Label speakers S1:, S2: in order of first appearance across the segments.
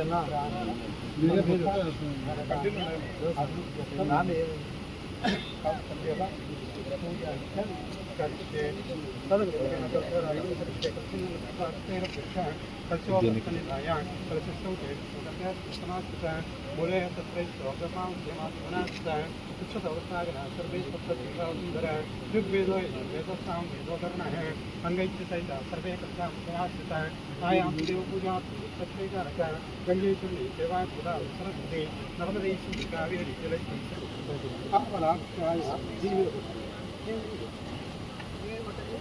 S1: అన్న ಕಲಿಸಿದೆ ಕಲಿಸಿದ ಪಕ್ಷ ಕಲಿಸುವಾಯ ಕಲಿಸಿಸುವುದೇ ಸಮಾಸ್ಕೃತ ಮೂಲೆ ತತ್ರ ಮಾತ್ಮನಾಸ್ತ ಉಚ್ಛಸವಸ್ಥಾಗನ ಸರ್ವೇ ತತ್ವಸುಂದರ ಋಗ್ವೇದೋ ವೇದಸ್ಥಾಂ ವೇದೋಧರಣ ಅಂಗೈತ್ಯ ಸಹಿತ ಸರ್ವೇ ಕೃತ ಸಮಾಸ್ಕೃತ ಆಯಾಂ ದೇವಪೂಜಾ ಸತ್ಯಕಾರಕ ಗಂಗೆ ಚುಂಡಿ ಸೇವಾ ಕೂಡ ಸರಸ್ವತಿ ನರ್ಮದೇಶಿ ಕಾವೇರಿ ಜಲಶ್ರೀ ಅಪ್ಪಲ ಜೀವ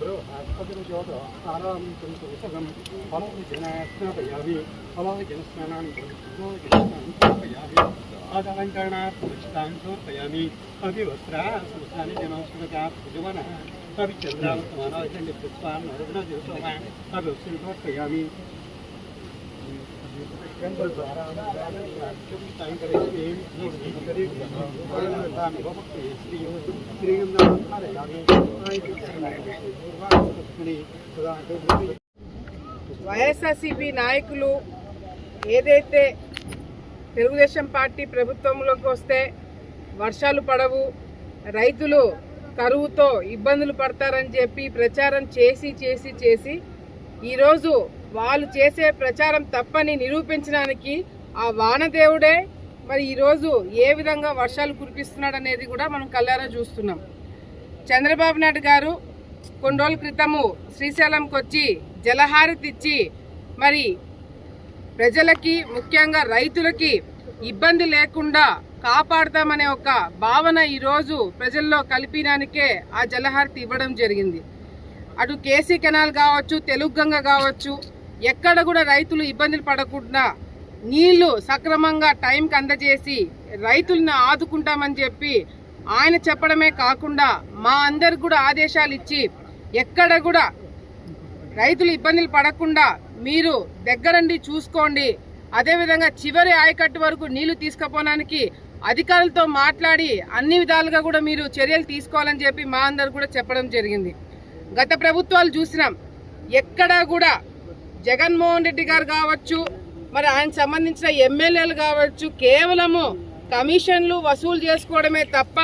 S1: 그리고 아까도 저도 사람 정도에서 그럼 방어기 전에 스나가 야비 방어기 전에 스나는 그거 스나가 야비 아다간다나 부치단 저 야미 아비 버스라 수산이 되는 수가 부족하나 아비 전라고 하나 이제 부치반 어디나 저서 아비 없을 것 야미
S2: వైఎస్ఆర్సీపీ నాయకులు ఏదైతే తెలుగుదేశం పార్టీ ప్రభుత్వంలోకి వస్తే వర్షాలు పడవు రైతులు కరువుతో ఇబ్బందులు పడతారని చెప్పి ప్రచారం చేసి చేసి చేసి ఈరోజు వాళ్ళు చేసే ప్రచారం తప్పని నిరూపించడానికి ఆ వానదేవుడే మరి ఈరోజు ఏ విధంగా వర్షాలు కురిపిస్తున్నాడు అనేది కూడా మనం కళ్ళారా చూస్తున్నాం. చంద్రబాబు నాయుడు గారు కొన్ని రోజుల క్రితము శ్రీశైలంకి వచ్చి జలహారతి ఇచ్చి మరి ప్రజలకి ముఖ్యంగా రైతులకి ఇబ్బంది లేకుండా కాపాడతామనే ఒక భావన ఈరోజు ప్రజల్లో కలిపినానికే ఆ జలహారతి ఇవ్వడం జరిగింది. అటు కేసీ కెనాల్ కావచ్చు తెలుగు గంగ కావచ్చు ఎక్కడ కూడా రైతులు ఇబ్బందులు పడకుండా నీళ్ళు సక్రమంగా టైంకి అందజేసి రైతులను ఆదుకుంటామని చెప్పి ఆయన చెప్పడమే కాకుండా మా అందరికి కూడా ఆదేశాలు ఇచ్చి ఎక్కడ కూడా రైతులు ఇబ్బందులు పడకుండా మీరు దగ్గరండి చూసుకోండి. అదేవిధంగా చివరి ఆయకట్టు వరకు నీళ్ళు తీసుకుపోవడానికి అధికారులతో మాట్లాడి అన్ని విధాలుగా కూడా మీరు చర్యలు తీసుకోవాలని చెప్పి మా అందరు కూడా చెప్పడం జరిగింది. గత ప్రభుత్వాలు చూసినాం. ఎక్కడా కూడా జగన్మోహన్ రెడ్డి గారు కావచ్చు మరి ఆయన సంబంధించిన ఎమ్మెల్యేలు కావచ్చు కేవలము కమిషన్లు వసూలు చేసుకోవడమే తప్ప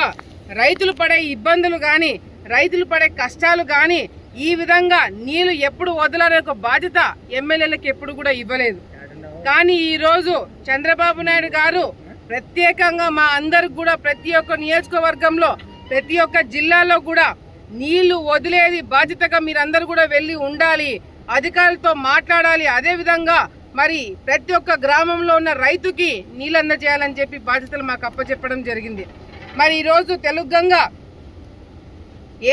S2: రైతులు పడే ఇబ్బందులు కానీ రైతులు పడే కష్టాలు కానీ ఈ విధంగా నీళ్ళు ఎప్పుడు వదలనే ఒక బాధ్యత ఎమ్మెల్యేలకు ఎప్పుడు కూడా ఇవ్వలేదు. కానీ ఈరోజు చంద్రబాబు నాయుడు గారు ప్రత్యేకంగా మా అందరికి కూడా ప్రతి ఒక్క నియోజకవర్గంలో ప్రతి ఒక్క జిల్లాలో కూడా నీళ్ళు వదిలేది బాధ్యతగా మీరందరూ కూడా వెళ్ళి ఉండాలి. అధికారులతో మాట్లాడాలి. అదే విధంగా మరి ప్రతి ఒక్క గ్రామంలో ఉన్న రైతుకి నీళ్ళు అందజేయాలని చెప్పి బాధ్యతలు మాకు అప్పచెప్పడం జరిగింది. మరి ఈరోజు తెలుగంగా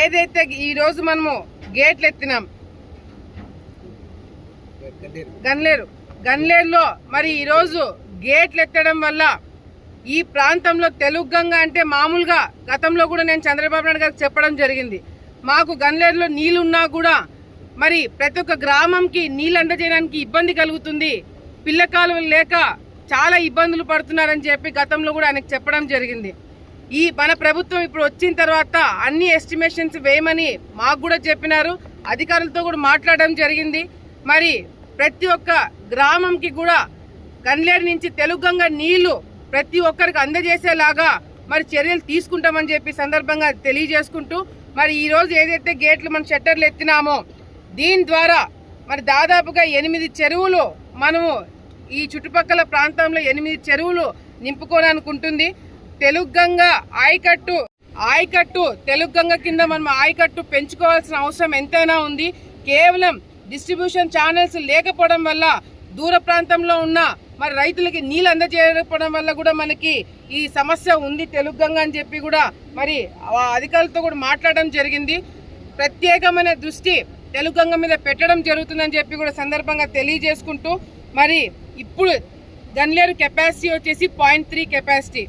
S2: ఏదైతే ఈరోజు మనము గేట్లు ఎత్తినాం? గన్లేరు. గన్లేరులో మరి ఈరోజు గేట్లు ఎత్తడం వల్ల ఈ ప్రాంతంలో తెలుగంగా అంటే మామూలుగా గతంలో కూడా నేను చంద్రబాబు నాయుడు గారికి చెప్పడం జరిగింది. మాకు గన్లేరులో నీళ్ళున్నా కూడా మరి ప్రతి ఒక్క గ్రామంకి నీళ్ళు అందజేయడానికి ఇబ్బంది కలుగుతుంది. పిల్ల కాలువలు లేక చాలా ఇబ్బందులు పడుతున్నారని చెప్పి గతంలో కూడా ఆయనకు చెప్పడం జరిగింది. ఈ మన ప్రభుత్వం ఇప్పుడు వచ్చిన తర్వాత అన్ని ఎస్టిమేషన్స్ వేయమని మాకు కూడా చెప్పినారు. అధికారులతో కూడా మాట్లాడడం జరిగింది. మరి ప్రతి ఒక్క గ్రామంకి కూడా గన్లేరు నుంచి తెలుగంగా నీళ్ళు ప్రతి ఒక్కరికి అందజేసేలాగా మరి చర్యలు తీసుకుంటామని చెప్పి సందర్భంగా తెలియజేసుకుంటూ మరి ఈరోజు ఏదైతే గేట్లు మన షట్టర్లు ఎత్తినామో దీని ద్వారా మరి దాదాపుగా ఎనిమిది చెరువులు మనము ఈ చుట్టుపక్కల ప్రాంతంలో ఎనిమిది చెరువులు నింపుకోవడానికి ఉంటుంది తెలుగంగ ఆయకట్టు ఆయకట్టు తెలుగంగ కింద మనం ఆయకట్టు పెంచుకోవాల్సిన అవసరం ఎంతైనా ఉంది. కేవలం డిస్ట్రిబ్యూషన్ ఛానల్స్ లేకపోవడం వల్ల దూర ప్రాంతంలో ఉన్న మరి రైతులకి నీళ్ళు అందజేయకపోవడం వల్ల కూడా మనకి ఈ సమస్య ఉంది. తెలుగంగ అని చెప్పి కూడా మరి ఆ అధికారులతో కూడా మాట్లాడడం జరిగింది. ప్రత్యేకమైన దృష్టి తెలుగంగ మీద పెట్టడం జరుగుతుందని చెప్పి కూడా సందర్భంగా తెలియజేసుకుంటూ మరి ఇప్పుడు గన్లేరు కెపాసిటీ వచ్చేసి పాయింట్ త్రీ కెపాసిటీ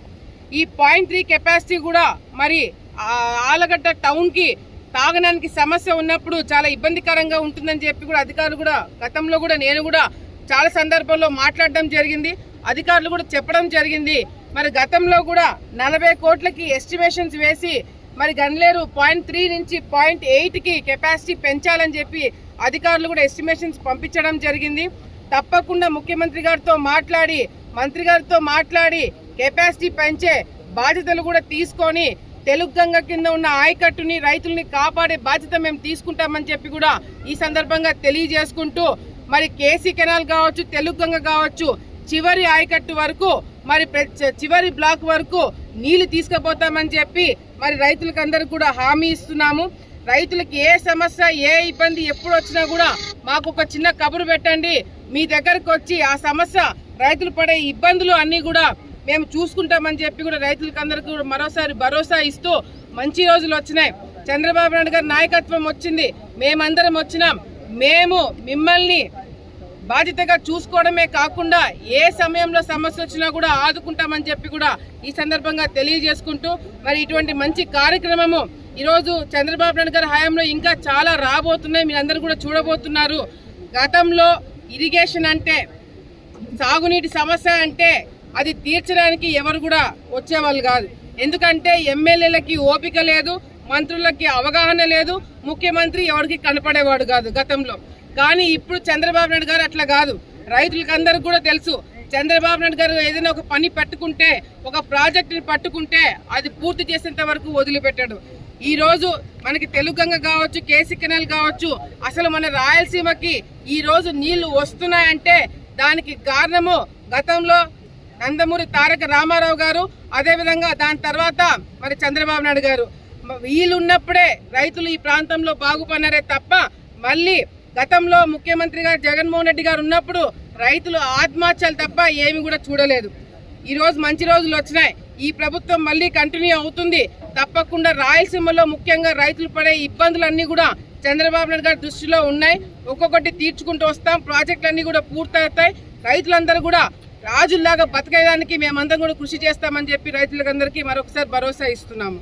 S2: ఈ పాయింట్ త్రీ కెపాసిటీ కూడా మరి ఆలగడ్డ టౌన్కి తాగడానికి సమస్య ఉన్నప్పుడు చాలా ఇబ్బందికరంగా ఉంటుందని చెప్పి కూడా అధికారులు కూడా గతంలో కూడా నేను కూడా చాలా సందర్భాల్లో మాట్లాడడం జరిగింది. అధికారులు కూడా చెప్పడం జరిగింది. మరి గతంలో కూడా నలభై కోట్లకి ఎస్టిమేషన్స్ వేసి మరి గన్లేరు పాయింట్ త్రీ నుంచి పాయింట్ ఎయిట్కి కెపాసిటీ పెంచాలని చెప్పి అధికారులు కూడా ఎస్టిమేషన్స్ పంపించడం జరిగింది. తప్పకుండా ముఖ్యమంత్రి గారితో మాట్లాడి మంత్రి గారితో మాట్లాడి కెపాసిటీ పెంచే బాధ్యతలు కూడా తీసుకొని తెలుగు గంగ కింద ఉన్న ఆయకట్టుని రైతుల్ని కాపాడే బాధ్యత మేము తీసుకుంటామని చెప్పి కూడా ఈ సందర్భంగా తెలియజేసుకుంటూ మరి కేసీ కెనాల్ కావచ్చు తెలుగు గంగ కావచ్చు చివరి ఆయకట్టు వరకు మరి చివరి బ్లాక్ వరకు నీళ్ళు తీసుకుపోతామని చెప్పి మరి రైతులకు అందరికి కూడా హామీ ఇస్తున్నాము. రైతులకి ఏ సమస్య ఏ ఇబ్బంది ఎప్పుడు వచ్చినా కూడా మాకు ఒక చిన్న కబురు పెట్టండి. మీ దగ్గరకు వచ్చి ఆ సమస్య రైతులు పడే ఇబ్బందులు అన్నీ కూడా మేము చూసుకుంటామని చెప్పి కూడా రైతులకు అందరికీ కూడా మరోసారి భరోసా ఇస్తూ మంచి రోజులు వచ్చినాయి. చంద్రబాబు నాయుడు గారి నాయకత్వం వచ్చింది. మేమందరం వచ్చినాం. మేము మిమ్మల్ని బాధ్యతగా చూసుకోవడమే కాకుండా ఏ సమయంలో సమస్య వచ్చినా కూడా ఆదుకుంటామని చెప్పి కూడా ఈ సందర్భంగా తెలియజేసుకుంటూ మరి ఇటువంటి మంచి కార్యక్రమము ఈరోజు చంద్రబాబు నాయుడు గారి హయాంలో ఇంకా చాలా రాబోతున్నాయి. మీరందరూ కూడా చూడబోతున్నారు. గతంలో ఇరిగేషన్ అంటే సాగునీటి సమస్య అంటే అది తీర్చడానికి ఎవరు కూడా వచ్చేవాళ్ళు కాదు. ఎందుకంటే ఎమ్మెల్యేలకి ఓపిక లేదు మంత్రులకి అవగాహన లేదు ముఖ్యమంత్రి ఎవరికి కనపడేవాడు కాదు గతంలో. కానీ ఇప్పుడు చంద్రబాబు నాయుడు గారు అట్లా కాదు. రైతులకందరికి కూడా తెలుసు. చంద్రబాబు నాయుడు గారు ఏదైనా ఒక పని పట్టుకుంటే ఒక ప్రాజెక్టుని పట్టుకుంటే అది పూర్తి చేసేంత వరకు వదిలిపెట్టాడు. ఈరోజు మనకి తెలుగంగ కావచ్చు కేసీ కెనాల్ కావచ్చు అసలు మన రాయలసీమకి ఈరోజు నీళ్ళు వస్తున్నాయంటే దానికి కారణము గతంలో నందమూరి తారక రామారావు గారు అదేవిధంగా దాని తర్వాత మరి చంద్రబాబు నాయుడు గారు. వీళ్ళున్నప్పుడే వీళ్ళు ఉన్నప్పుడే రైతులు ఈ ప్రాంతంలో బాగుపడినారే తప్ప మళ్ళీ గతంలో ముఖ్యమంత్రి గారు జగన్మోహన్ రెడ్డి గారు ఉన్నప్పుడు రైతులు ఆత్మహత్యలు తప్ప ఏమి కూడా చూడలేదు. ఈరోజు మంచి రోజులు వచ్చినాయి. ఈ ప్రభుత్వం మళ్ళీ కంటిన్యూ అవుతుంది. తప్పకుండా రాయలసీమలో ముఖ్యంగా రైతులు పడే ఇబ్బందులన్నీ కూడా చంద్రబాబు నాయుడు గారి దృష్టిలో ఉన్నాయి. ఒక్కొక్కటి తీర్చుకుంటూ వస్తాం. ప్రాజెక్టులన్నీ కూడా పూర్తవుతాయి. రైతులందరూ కూడా రాజుల్లాగా బతకేయడానికి మేమందరం కూడా కృషి చేస్తామని చెప్పి రైతులందరికీ మరొకసారి భరోసా ఇస్తున్నాము.